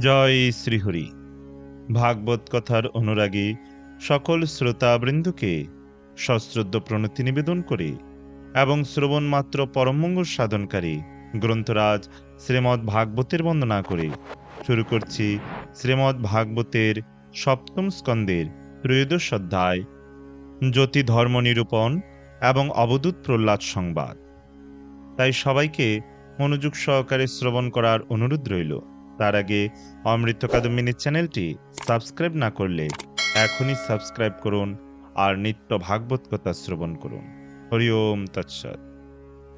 জয় শ্রীহরি। ভাগবত কথার অনুরাগী সকল শ্রোতাবৃন্দকে সশ্রদ্ধ প্রণতি নিবেদন করে এবং শ্রবণ মাত্র পরমঙ্গল সাধনকারী গ্রন্থরাজ শ্রীমদ ভাগবতের বন্দনা করে। শুরু করছি শ্রীমৎ ভাগবতের সপ্তম স্কন্দের ত্রয়োদশ অধ্যায় জ্যোতি ধর্ম নিরূপণ এবং অবদূত প্রহ্লাদ সংবাদ। তাই সবাইকে মনোযোগ সহকারে শ্রবণ করার অনুরোধ রইল। তার আগে অমৃত কাদম্বিনীর চ্যানেলটি সাবস্ক্রাইব না করলে এখনই সাবস্ক্রাইব করুন আর নিত্য ভাগবত কথা শ্রবণ করুন হরি ওম তৎসৎ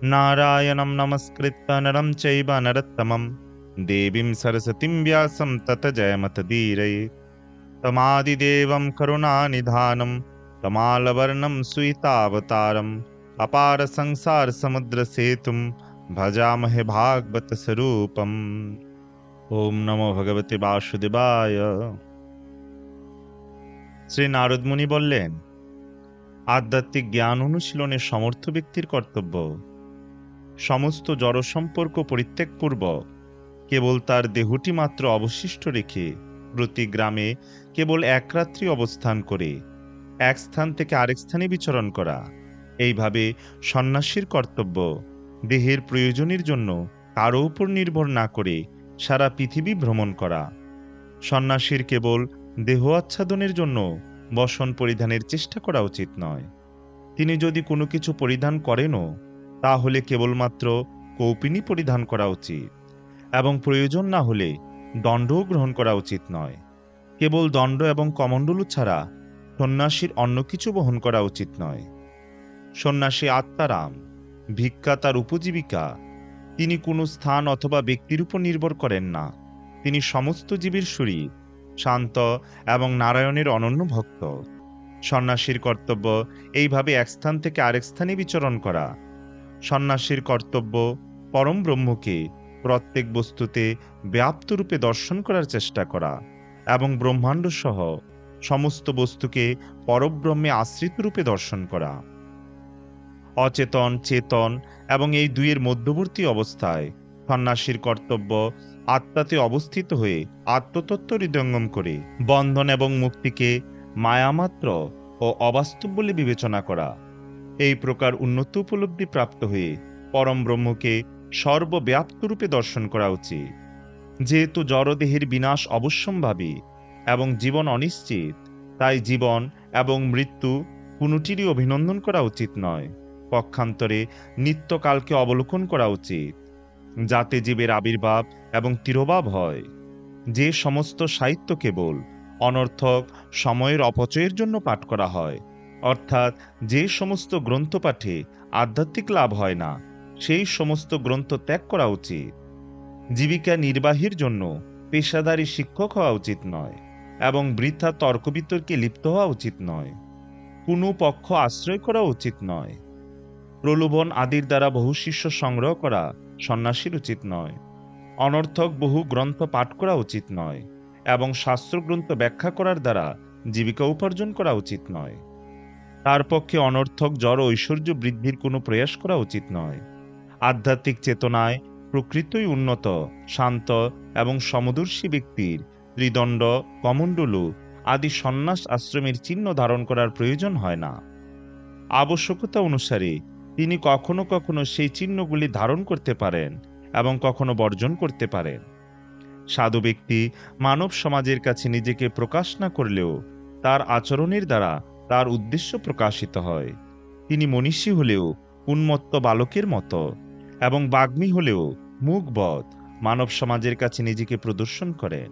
নারায়ণম নমস্কৃত্য নরম চৈব নরত্তমম দেবীম সরস্বতীম ব্যাসম তত জয়মত ধীরয়ে তমাদিদেবম করুণানিধানম তমালবর্ণম সুইতাবতারম अपार संसार समुद्र सेतुम भजामहे भागवत स्वरूपम ওম নমো ভগবতে বাসুদেবায়। শ্রী নারদমুনি বললেন, আধ্যাত্মিক জ্ঞান অনুশীলনের সমর্থ ব্যক্তির কর্তব্য। সমস্ত জড় সম্পর্ক পরিত্যাগপূর্বক কেবল তার দেহটি মাত্র অবশিষ্ট রেখে প্রতি গ্রামে কেবল এক রাত্রি অবস্থান করে, এক স্থান থেকে আরেক স্থানে বিচরণ করা। এইভাবে সন্ন্যাসীর কর্তব্য, দেহের প্রয়োজনের জন্য কারও উপর নির্ভর না করে সারা পৃথিবী ভ্রমণ করা। সন্ন্যাসীর কেবল দেহ আচ্ছাদনের জন্য বসন পরিধানের চেষ্টা করা উচিত নয়। তিনি যদি কোনো কিছু পরিধান করেনও, তাহলে কেবলমাত্র কৌপিনী পরিধান করা উচিত এবং প্রয়োজন না হলে দণ্ডও গ্রহণ করা উচিত নয়। কেবল দণ্ড এবং কমণ্ডলু ছাড়া সন্ন্যাসীর অন্য কিছু বহন করা উচিত নয়। সন্ন্যাসী আত্মারাম, ভিক্ষা তার উপজীবিকা তিনি কোনো স্থান অথবা ব্যক্তির উপর নির্ভর করেন না। তিনি সমস্ত জীবের শরীর শান্ত এবং নারায়ণের অনন্য ভক্ত। সন্ন্যাসীর কর্তব্য এইভাবে এক স্থান থেকে আরেক স্থানে বিচরণ করা। সন্ন্যাসীর কর্তব্য পরম ব্রহ্মকে প্রত্যেক বস্তুতে ব্যাপ্ত রূপে দর্শন করার চেষ্টা করা এবং ব্রহ্মাণ্ড সহ সমস্ত বস্তুকে পরব্রহ্মে আশ্রিত রূপে দর্শন করা। অচেতন, চেতন এবং এই দুইয়ের মধ্যবর্তী অবস্থায়। সন্ন্যাসীর কর্তব্য, আত্মাতে অবস্থিত হয়ে আত্মতত্ত্ব হৃদয়ঙ্গম করে, বন্ধন এবং মুক্তিকে মায়ামাত্র ও অবাস্তব বলে বিবেচনা করা। এই প্রকার উন্নত উপলব্ধি প্রাপ্ত হয়ে পরম ব্রহ্মকে সর্বব্যাপ্ত রূপে দর্শন করা উচিত। যেহেতু জড়দেহের বিনাশ অবশ্যম্ভাবী এবং জীবন অনিশ্চিত, তাই জীবন এবং মৃত্যু কোনোটিরই অভিনন্দন করা উচিত নয়। পক্ষান্তরে নিত্যকালকে অবলোকন করা উচিত, যাতে জীবের আবির্ভাব এবং তিরোভাব হয়। যে সমস্ত সাহিত্য কেবল অনর্থক সময়ের অপচয়ের জন্য পাঠ করা হয়, অর্থাৎ যে সমস্ত গ্রন্থ পাঠে আধ্যাত্মিক লাভ হয় না, সেই সমস্ত গ্রন্থ ত্যাগ করা উচিত। জীবিকা নির্বাহীর জন্য পেশাদারী শিক্ষক হওয়া উচিত নয় এবং বৃথা তর্ক বিতর্কে লিপ্ত হওয়া উচিত নয়। কোনো পক্ষ আশ্রয় করা উচিত নয়। প্রলোভন আদির দ্বারা বহু শিষ্য সংগ্রহ করা সন্ন্যাসীর উচিত নয়। অনর্থক বহু গ্রন্থ পাঠ করা উচিত নয় এবং শাস্ত্রগ্রন্থ ব্যাখ্যা করার দ্বারা জীবিকা উপার্জন করা উচিত নয়। তার পক্ষে অনর্থক জড় ঐশ্বর্য বৃদ্ধির কোনো প্রয়াস করা উচিত নয়। আধ্যাত্মিক চেতনায় প্রকৃতই উন্নত, শান্ত এবং সমদর্শী ব্যক্তির ত্রিদণ্ড কমণ্ডলু আদি সন্ন্যাস আশ্রমের চিহ্ন ধারণ করার প্রয়োজন হয় না। আবশ্যকতা অনুসারে তিনি কখনো কখনো সেই চিহ্নগুলি ধারণ করতে পারেন এবং কখনো বর্জন করতে পারেন। সাধু ব্যক্তি মানব সমাজের কাছে নিজেকে প্রকাশ না করলেও তার আচরণের দ্বারা তার উদ্দেশ্য প্রকাশিত হয়। তিনি মনীষী হলেও উন্মত্ত বালকের মতো এবং বাগ্মী হলেও মুখবধ মানব সমাজের কাছে নিজেকে প্রদর্শন করেন।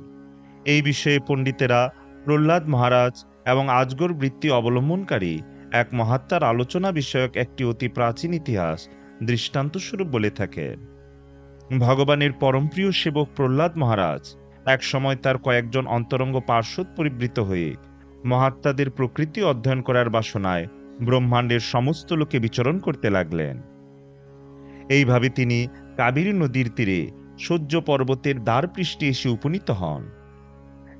এই বিষয়ে পণ্ডিতেরা প্রহ্লাদ মহারাজ এবং আজগর বৃত্তি অবলম্বনকারী এক মহাত্মার আলোচনা বিষয়ক একটি অতি প্রাচীন ইতিহাস, দৃষ্টান্তস্বরূপ বলে থাকে। ভগবানের পরমপ্রিয় সেবক প্রহ্লাদ মহারাজ এক সময় তার কয়েকজন অন্তরঙ্গ পার্শ্বদ পরিবৃত হয়ে মহাত্মাদের প্রকৃতি অধ্যয়ন করার বাসনায় ব্রহ্মাণ্ডের সমস্ত লোকে বিচরণ করতে লাগলেন। এইভাবে তিনি কাবেরী নদীর তীরে সূর্য পর্বতের দ্বার পৃষ্ঠে এসে উপনীত হন।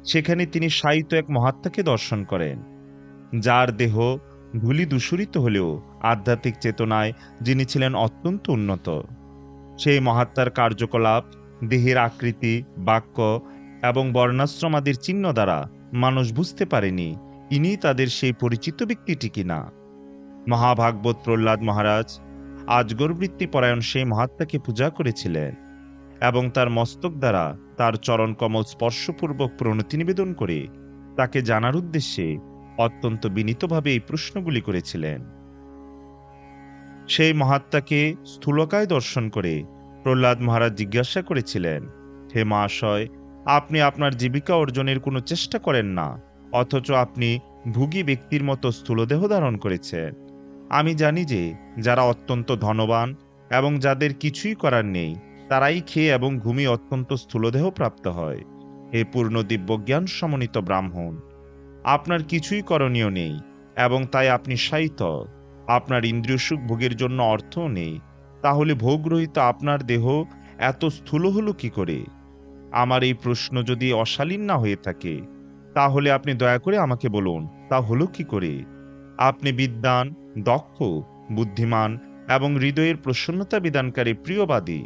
সেখানে তিনি সাহিত্য এক মহাত্মাকে দর্শন করেন, যার দেহ ধুলি দূষরিত হলেও আধ্যাত্মিক চেতনায় যিনি ছিলেন অত্যন্ত উন্নত। সেই মহাত্মার কার্যকলাপ, দেহের আকৃতি, বাক্য এবং বর্ণাশ্রমাদের চিহ্ন দ্বারা মানুষ বুঝতে পারেনি ইনি তাদের সেই পরিচিত ব্যক্তিটি কিনা। মহাভাগবত প্রহ্লাদ মহারাজ আজগর বৃত্তি পরায়ণ সেই মহাত্মাকে পূজা করেছিলেন এবং তার মস্তক দ্বারা তার চরণ কমল স্পর্শপূর্বক প্রণতি নিবেদন করে তাকে জানার উদ্দেশ্যে অত্যন্ত বিনীতভাবে এই প্রশ্নগুলি করেছিলেন। সেই মহাত্মাকে স্থূলকায় দর্শন করে প্রহ্লাদ মহারাজ জিজ্ঞাসা করেছিলেন, হে মহাশয়, আপনি আপনার জীবিকা অর্জনের কোনো চেষ্টা করেন না, অথচ আপনি ভুগী ব্যক্তির মতো স্থূলদেহ ধারণ করেছেন। আমি জানি যে যারা অত্যন্ত ধনবান এবং যাদের কিছুই করার নেই, তারাই খেয়ে এবং ঘুমিয়ে অত্যন্ত স্থূলদেহ প্রাপ্ত হয়। হে পূর্ণ দিব্যজ্ঞান সমন্বিত ব্রাহ্মণ আপনার কিছুই করণীয় নেই, এবং তাই আপনি সাহিত আপনার ইন্দ্রিয় সুখ ভোগের জন্য অর্থও নেই। তাহলে ভোগরহিত আপনার দেহ এত স্থূল হলো কি করে? আমার এই প্রশ্ন যদি অশালীন না হয়ে থাকে, তাহলে আপনি দয়া করে আমাকে বলুন, তা হলো কি করে? আপনি বিদ্বান, দক্ষ, বুদ্ধিমান এবং হৃদয়ের প্রসন্নতা বিধানকারী প্রিয়বাদী।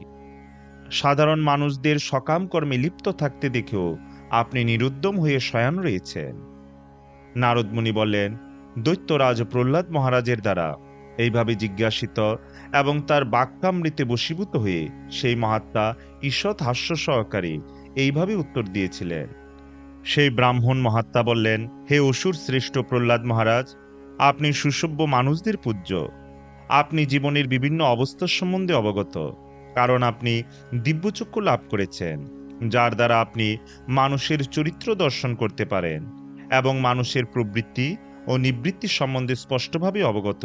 সাধারণ মানুষদের সকাম কর্মে লিপ্ত থাকতে দেখেও আপনি নিরুদ্যম হয়ে শয়ান রয়েছেন। নারদমুনি বলেন দৈত্যরাজ প্রহ্লাদ মহারাজের দ্বারা এইভাবে জিজ্ঞাসিত এবং তার বাক্যামৃতে বশীভূত হয়ে সেই মহাত্মা ঈষৎ হাস্য সহকারে এইভাবে উত্তর দিয়েছিলেন। সেই ব্রাহ্মণ মহাত্মা বললেন, হে অসুর শ্রেষ্ঠ প্রহ্লাদ মহারাজ, আপনি সুসভ্য মানুষদের পূজ্য। আপনি জীবনের বিভিন্ন অবস্থা সম্বন্ধে অবগত, কারণ আপনি দিব্যচক্ষু লাভ করেছেন, যার দ্বারা আপনি মানুষের চরিত্র দর্শন করতে পারেন। এবং মানুষের প্রবৃত্তি ও নিবৃত্তি সম্বন্ধে স্পষ্টভাবে অবগত।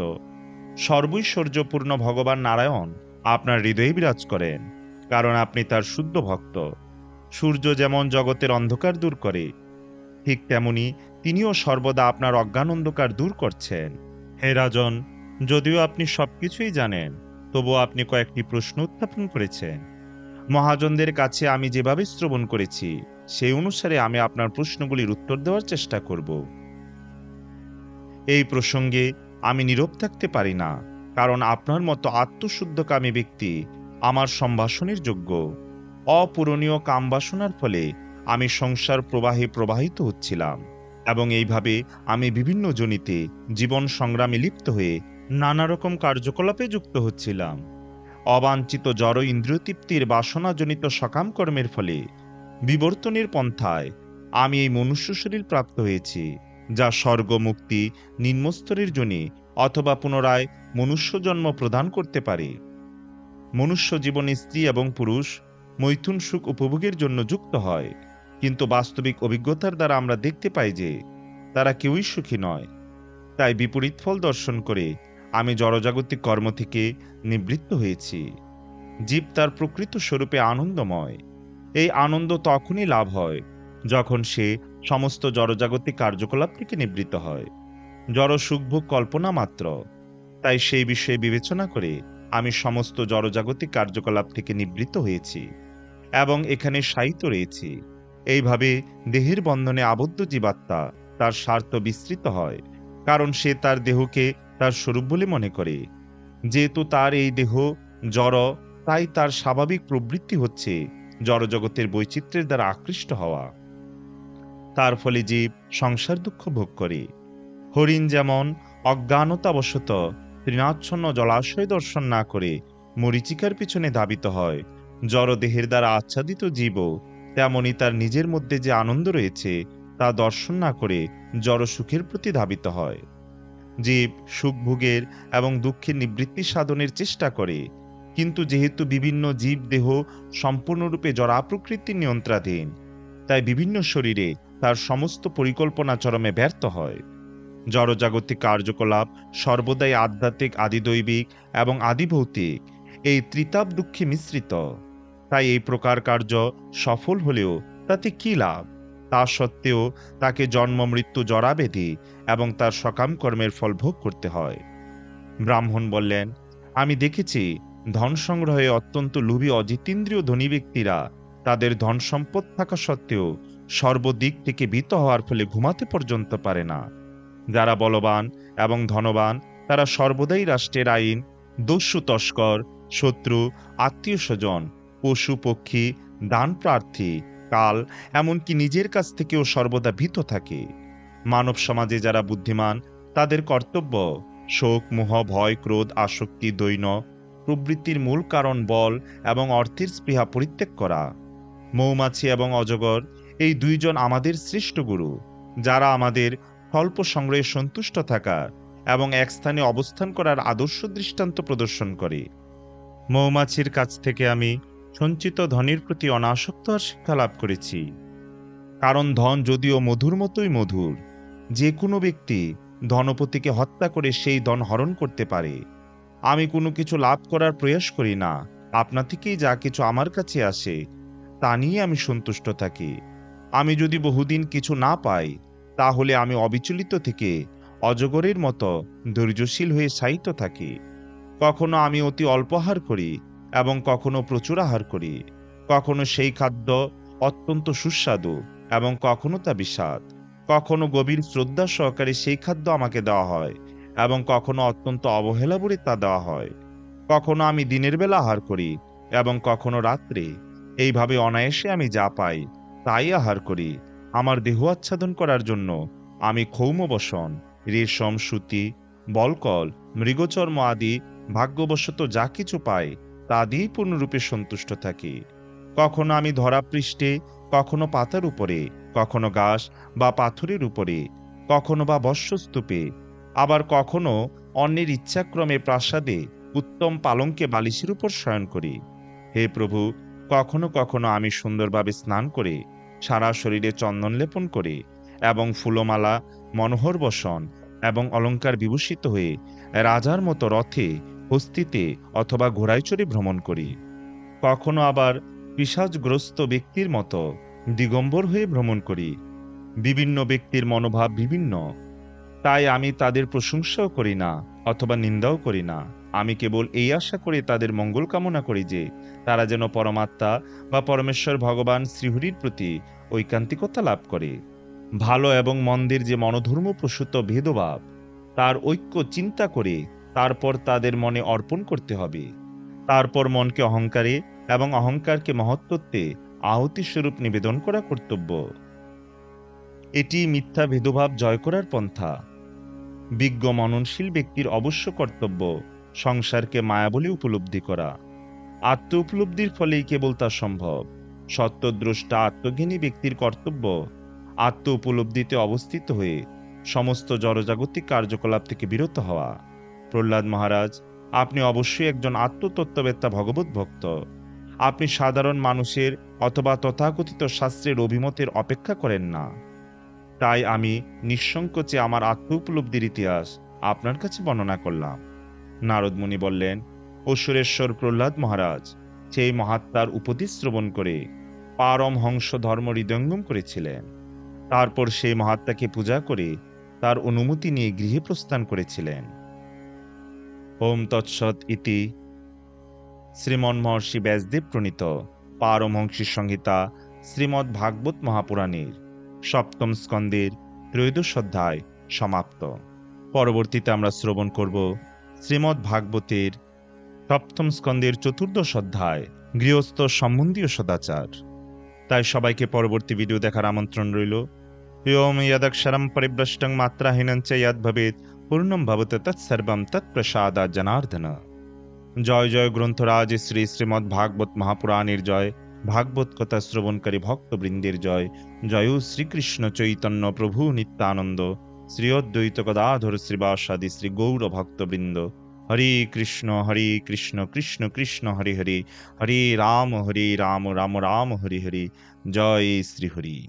সর্বৈশ্বর্যপূর্ণ ভগবান নারায়ণ আপনার হৃদয়ে বিরাজ করেন, কারণ আপনি তার শুদ্ধ ভক্ত। সূর্য যেমন জগতের অন্ধকার দূর করে, ঠিক তেমনি তিনিও সর্বদা আপনার অজ্ঞান অন্ধকার দূর করছেন। হে রাজন, যদিও আপনি সব কিছুই জানেন তবু আপনি কয়েকটি প্রশ্ন উত্থাপন করেছেন। মহাজনদের কাছে আমি যেভাবে শ্রবণ করেছি সেই অনুসারে আমি আপনার প্রশ্নগুলির উত্তর দেওয়ার চেষ্টা করব। এই প্রসঙ্গে আমি নীরব থাকতে পারি না, কারণ আপনার মতো আত্মশুদ্ধকামী ব্যক্তি আমার সম্ভাষণের যোগ্য। অপূরণীয় কামবাসনার ফলে আমি সংসার প্রবাহে প্রবাহিত হচ্ছিলাম এবং এইভাবে আমি বিভিন্ন জনিতে জীবন সংগ্রামে লিপ্ত হয়ে নানা রকম কার্যকলাপে যুক্ত হচ্ছিলাম। অবাঞ্ছিত জড় ইন্দ্রিয়তৃপ্তির বাসনাজনিত সকাম কর্মের ফলে বিবর্তনের পন্থায় আমি এই মনুষ্য শরীর প্রাপ্ত হয়েছি, যা স্বর্গ মুক্তি নিম্নস্তরের জন্য অথবা পুনরায় মনুষ্য জন্ম প্রদান করতে পারে। মনুষ্য জীবনে স্ত্রী এবং পুরুষ মৈথুন সুখ উপভোগের জন্য যুক্ত হয়, কিন্তু বাস্তবিক অভিজ্ঞতার দ্বারা আমরা দেখতে পাই যে তারা কেউই সুখী নয়। তাই বিপরীত ফল দর্শন করে আমি জড়জাগতিক কর্ম থেকে নিবৃত্ত হয়েছি। জীব তার প্রকৃত স্বরূপে আনন্দময়। এই আনন্দ তখনই লাভ হয়, যখন সে সমস্ত জড়জাগতিক কার্যকলাপ থেকে নিবৃত্ত হয়। জড় সুখভোগ কল্পনা মাত্র। তাই সেই বিষয়ে বিবেচনা করে আমি সমস্ত জড়জাগতিক কার্যকলাপ থেকে নিবৃত্ত হয়েছি এবং এখানে সাহিত্য রয়েছি। এইভাবে দেহের বন্ধনে আবদ্ধ জীবাত্মা তার স্বার্থ বিস্তৃত হয়, কারণ সে তার দেহকে তার স্বরূপ বলে মনে করে। যেহেতু তার এই দেহ জড়, তাই তার স্বাভাবিক প্রবৃত্তি হচ্ছে জড়জগতের বৈচিত্র্যের দ্বারা আকৃষ্ট হওয়া। তার ফলে জীব সংসার দুঃখ ভোগ করে। হরিণ যেমন অজ্ঞানতাবশত তৃণাচ্ছন্ন জলাশয় দর্শন না করে মরিচিকার পিছনে ধাবিত হয়, জড়দেহের দ্বারা আচ্ছাদিত জীবও তেমনি তার নিজের মধ্যে যে আনন্দ রয়েছে তা দর্শন না করে জড় সুখের প্রতি ধাবিত হয়। জীব সুখ ভোগের এবং দুঃখের নিবৃত্তি সাধনের চেষ্টা করে কিন্তু যেহেতু বিভিন্ন জীব দেহ সম্পূর্ণরূপে জরা প্রকৃতির নিয়ন্ত্রণাধীন তাই বিভিন্ন শরীরে তার সমস্ত পরিকল্পনা চরমে ব্যর্থ হয়। জড়জাগতিক কার্যকলাপ, সর্বদাই আধ্যাত্মিক, আদিদৈবিক এবং আদিভৌতিক, এই ত্রিতাপ দুঃখে মিশ্রিত। তাই এই প্রকার কার্য সফল হলেও তাতে কি লাভ? তা সত্ত্বেও তাকে জন্ম, মৃত্যু জরাবেধি এবং তার সকাম কর্মের ফল ভোগ করতে হয়। ব্রাহ্মণ বললেন, আমি দেখেছি ধন সংগ্রহে অত্যন্ত লোভী অজিতেন্দ্রীয় ধনী ব্যক্তিরা তাদের ধন সম্পদ থাকা সত্ত্বেও সর্বদিক থেকে ভীত হওয়ার ফলে ঘুমাতে পর্যন্ত পারে না। যারা বলবান এবং ধনবান, তারা সর্বদাই রাষ্ট্রের আইন, দস্যু তস্কর, শত্রু, আত্মীয় স্বজন, পশু পক্ষী, দান প্রার্থী, কাল, এমনকি নিজের কাছ থেকেও সর্বদা ভীত থাকে। মানব সমাজে যারা বুদ্ধিমান, তাদের কর্তব্য শোক, মোহ, ভয়, ক্রোধ, আসক্তি, দৈন্য প্রবৃত্তির মূল কারণ বল এবং অর্থের স্পৃহা পরিত্যাগ করা। মৌমাছি এবং অজগর, এই দুইজন আমাদের শ্রেষ্ঠ গুরু, যারা আমাদের স্বল্প সংগ্রহে সন্তুষ্ট থাকা এবং এক স্থানে অবস্থান করার আদর্শ দৃষ্টান্ত প্রদর্শন করে। মৌমাছির কাছ থেকে আমি সঞ্চিত ধনের প্রতি অনাসক্ত শিক্ষা লাভ করেছি। কারণ ধন যদিও মধুর মতোই মধুর, যে কোনো ব্যক্তি ধনপতিকে হত্যা করে সেই ধন হরণ করতে পারে। আমি কোনো কিছু লাভ করার প্রয়াস করি না। আপনা থেকেই যা কিছু আমার কাছে আসে, তা নিয়ে আমি সন্তুষ্ট থাকি। আমি যদি বহুদিন কিছু না পাই, তাহলে আমি অবিচলিত থেকে অজগরের মতো ধৈর্যশীল হয়ে সাহিত্য থাকি। কখনো আমি অতি অল্প আহার করি এবং কখনো প্রচুর আহার করি। কখনো সেই খাদ্য অত্যন্ত সুস্বাদু এবং কখনো তা বিষাদ। কখনো গভীর শ্রদ্ধা সহকারে সেই খাদ্য আমাকে দেওয়া হয়। এবং কখনো অত্যন্ত অবহেলা করে তা দেওয়া হয়। কখনো আমি দিনের বেলা আহার করি এবং কখনো রাত্রে। এইভাবে অনায়াসে আমি যা পাই, তাই আহার করি। আমার দেহ আচ্ছাদন করার জন্য আমি ক্ষৌম বসন রেশম, সুতি, বলকল, মৃগচর্ম আদি ভাগ্যবশত যা কিছু পাই, তা দিয়েই পূর্ণরূপে সন্তুষ্ট থাকি। কখনো আমি ধরা পৃষ্ঠে, কখনো পাতার উপরে, কখনো ঘাস বা পাথরের উপরে, কখনো বা বর্ষস্তূপে আবার কখনো অন্যের ইচ্ছাক্রমে প্রাসাদে উত্তম পালঙ্কে বালিশের উপর শয়ন করি। হে প্রভু, কখনো কখনো আমি সুন্দরভাবে স্নান করে সারা শরীরে চন্দন লেপন করে এবং ফুলমালা, মনোহর বসন এবং অলঙ্কার বিভূষিত হয়ে রাজার মতো রথে, হস্তিতে অথবা ঘোড়ায় চড়ে ভ্রমণ করি। কখনো আবার পিসাজগ্রস্ত ব্যক্তির মতো দিগম্বর হয়ে ভ্রমণ করি। বিভিন্ন ব্যক্তির মনোভাব বিভিন্ন তাই আমি তাদের প্রশংসাও করি না, অথবা নিন্দাও করি না। আমি কেবল এই আশা করে, তাদের মঙ্গল কামনা করি যে, তারা যেন পরমাত্মা বা পরমেশ্বর ভগবান শ্রীহরির প্রতি ঐকান্তিকতা লাভ করে। ভালো এবং মন্দের যে মনোধর্ম প্রসূত ভেদভাব, তার ঐক্য চিন্তা করে তারপর তাদের মনে অর্পণ করতে হবে। তারপর মনকে অহংকারে এবং অহংকারকে মহত্তত্বে আহুতি স্বরূপ নিবেদন করা কর্তব্য। এটি মিথ্যা ভেদভাব জয় করার পন্থা। বিজ্ঞ মননশীল ব্যক্তির অবশ্য কর্তব্য সংসারকে মায়া বলে উপলব্ধি করা। আত্ম উপলব্ধির ফলেই কেবল তা সম্ভব। সত্যদ্রষ্টা আত্মজ্ঞানী ব্যক্তির কর্তব্য আত্ম উপলব্ধিতে অবস্থিত হয়ে সমস্ত জড়জাগতিক কার্যকলাপ থেকে বিরত হওয়া। প্রহ্লাদ মহারাজ, আপনি অবশ্যই একজন আত্মতত্ত্ববেত্তা ভগবত ভক্ত। আপনি সাধারণ মানুষের অথবা তথাকথিত শাস্ত্রের অভিমতের অপেক্ষা করেন না। তাই আমি নিঃসংকোচে আমার আত্ম উপলব্ধির ইতিহাস আপনার কাছে বর্ণনা করলাম। নারদ মুনি বললেন, অসুরেশ্বর প্রহ্লাদ মহারাজ, সেই মহাত্মার উপদেশ শ্রবণ করে পারম হংস ধর্ম হৃদয়ঙ্গম করেছিলেন। তারপর সেই মহাত্মাকে পূজা করে তার অনুমতি নিয়ে গৃহে প্রস্থান করেছিলেন। ওম তৎসৎ ইতি। শ্রীমন মহর্ষি ব্যাসদেব প্রণীত পারমহংসী সংহিতা শ্রীমদ্ ভাগবত মহাপুরাণের সপ্তম স্কন্দের ত্রয়োদশ অধ্যায় সমাপ্ত। পরবর্তীতে আমরা শ্রবণ করব শ্রীমদ্ ভাগবতের সপ্তম স্কন্দের চতুর্দশ অধ্যায় গৃহস্থ সম্বন্ধীয় সদাচার। তাই সবাইকে পরবর্তী ভিডিও দেখার আমন্ত্রণ রইল। ওম যদক্ষরম পরিভ্রষ্টং মাত্রাহীনং চ যদ ভবেত পূর্ণম ভবত তৎসর্বম তৎপ্রসাদা জনার্দন। জয় জয়, গ্রন্থরাজ, শ্রী শ্রীমদ্ ভাগবত মহাপুরাণের জয়। ভাগবত কথা শ্রবণকারী ভক্তবৃন্দের জয়। জয় শ্রীকৃষ্ণ চৈতন্য প্রভু নিত্যানন্দ। শ্রী অদ্বৈত গদাধর শ্রীবাসাদি শ্রী গৌর ভক্তবৃন্দ। হরে কৃষ্ণ হরে কৃষ্ণ কৃষ্ণ কৃষ্ণ, হরি হরি। হরে রাম হরে রাম রাম রাম, হরি হরি। জয় শ্রী হরি